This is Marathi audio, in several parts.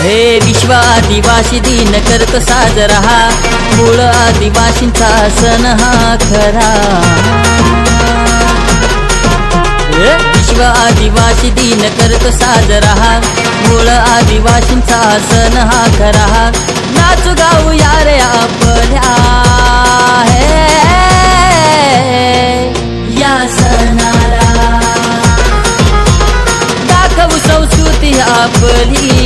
हे विश्व आदिवासी दिन करत साजरा. हा मूळ आदिवासींचा सण हा खरा. हे विश्व आदिवासी दिन करत साजरा. हा मूळ आदिवासींचा सण हा खरा. नाच गाऊ यारे आपल्या या सणाला. दाखवू संस्कृती आपली.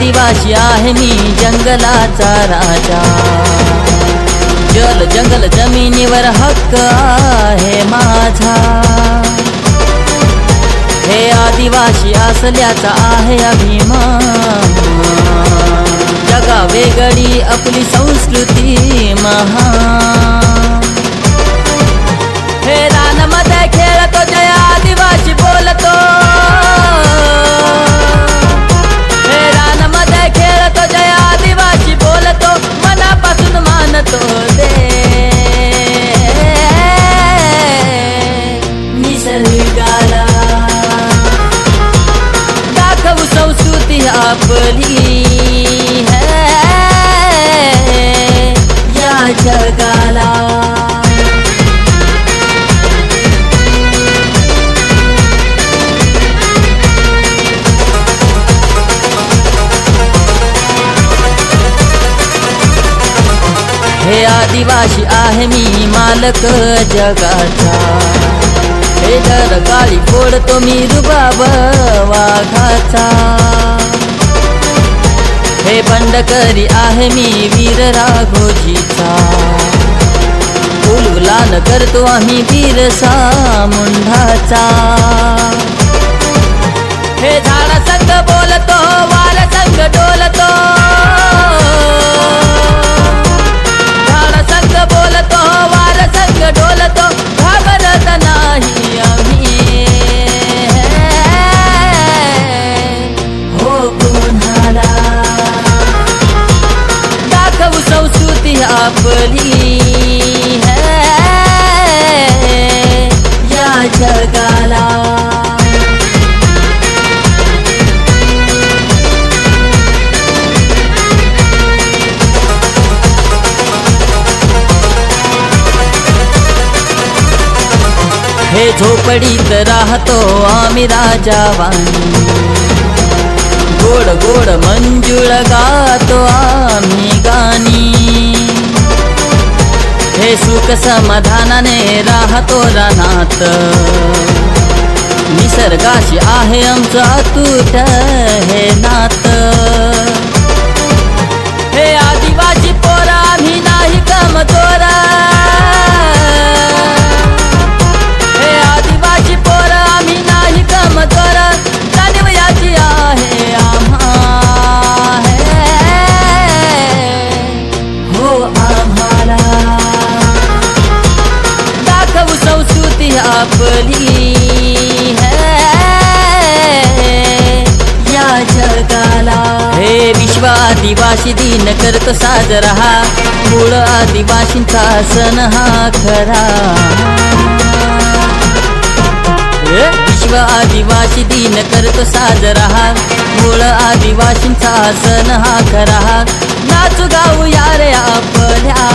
आदिवासी आहे मी जंगलाचा राजा. जल जंगल जमिनीवर हक्क आहे माझा. हे आदिवासी असल्याचा आहे अभिमान. जगा वेगळी आपली संस्कृती महा मानतो दे। निसर्गाला। दाखव संस्कृती आपली है। या जगाला। हे आहे मी मालक जगाचा. हे दर काळी फोडतो मी रुबाब वाघाचा. हे बंडकरी आहे मी वीर राघोजीचा. फुलगुलान करतो आम्ही वीरसा मुंढाचा हे झाड बोलतो आपली है। या जगाला हे झोपडीत राहतो आम्ही राजावानी गोड गोड मंजुळ गातो आ समाधानाने राहतो रानात? निसर्गाशी आहे आमचं अतूट हे नात. हे आदिवासी है। या जगाला। हे विश्व आदिवासी दिन करत साजरा। हा मूळ आदिवासींचा सण हा खरा। विश्व आदिवासी दिन करत साजरा। हा मूळ आदिवासींचा सण हा खरा। नाच गाऊ यारे आपल्या